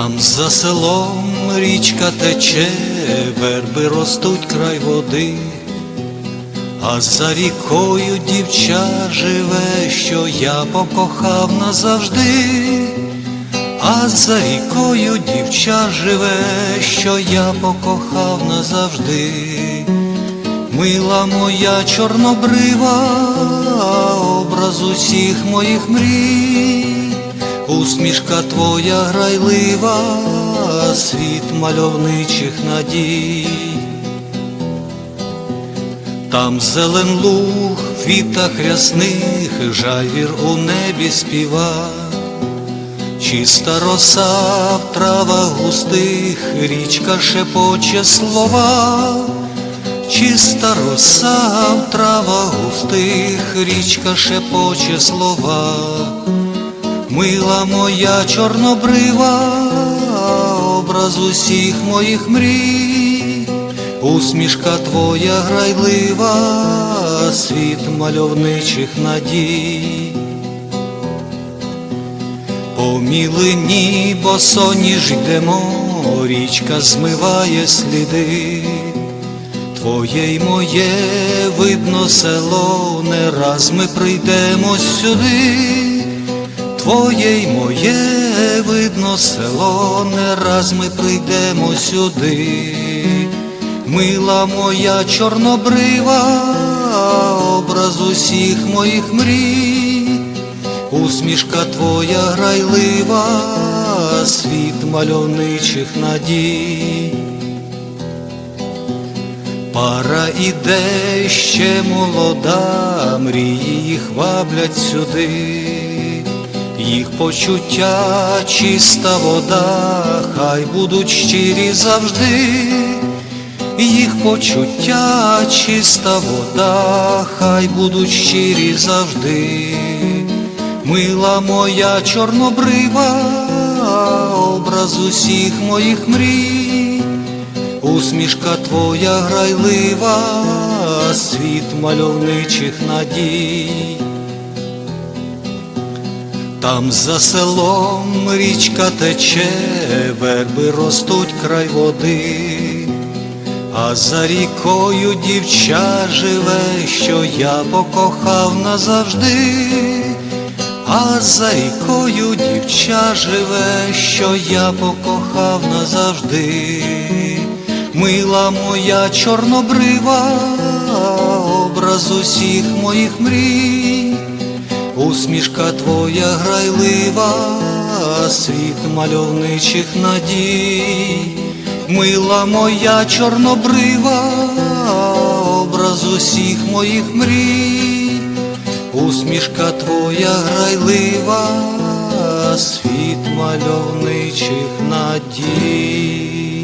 Там за селом річка тече, верби ростуть край води, а за рікою дівча живе, що я покохав назавжди, а за рікою дівча живе, що я покохав назавжди. Мила моя чорнобрива, образ усіх моїх мрій, усмішка твоя грайлива, світ мальовничих надій. Там зелен луг, в квітах рясних, жайвір у небі співа, чиста роса в травах густих, річка шепоче слова. Чиста роса в травах густих, річка шепоче слова, мила моя чорнобрива, образ усіх моїх мрій, усмішка твоя грайлива, світ мальовничих надій. По мілині босоніж йдемо, річка змиває сліди. Твоє й моє видно село, не раз ми прийдемо сюди, Твоє й моє видно село, не раз ми прийдемо сюди, мила моя чорнобрива, образ усіх моїх мрій, усмішка твоя грайлива, світ мальовничих надій. Пара іде ще молода, мрії їх ваблять сюди, їх почуття чиста вода, хай будуть щирі завжди, їх почуття чиста вода, хай будуть щирі завжди, мила моя чорнобрива, образ усіх моїх мрій. Усмішка твоя грайлива, світ мальовничих надій. Там за селом річка тече, верби ростуть край води, а за рікою дівча живе, що я покохав назавжди, а за рікою дівча живе, що я покохав назавжди. Мила моя чорнобрива, образ усіх моїх мрій, усмішка твоя грайлива, світ мальовничих надій, мила моя чорнобрива, образ усіх моїх мрій, усмішка твоя грайлива, світ мальовничих надій.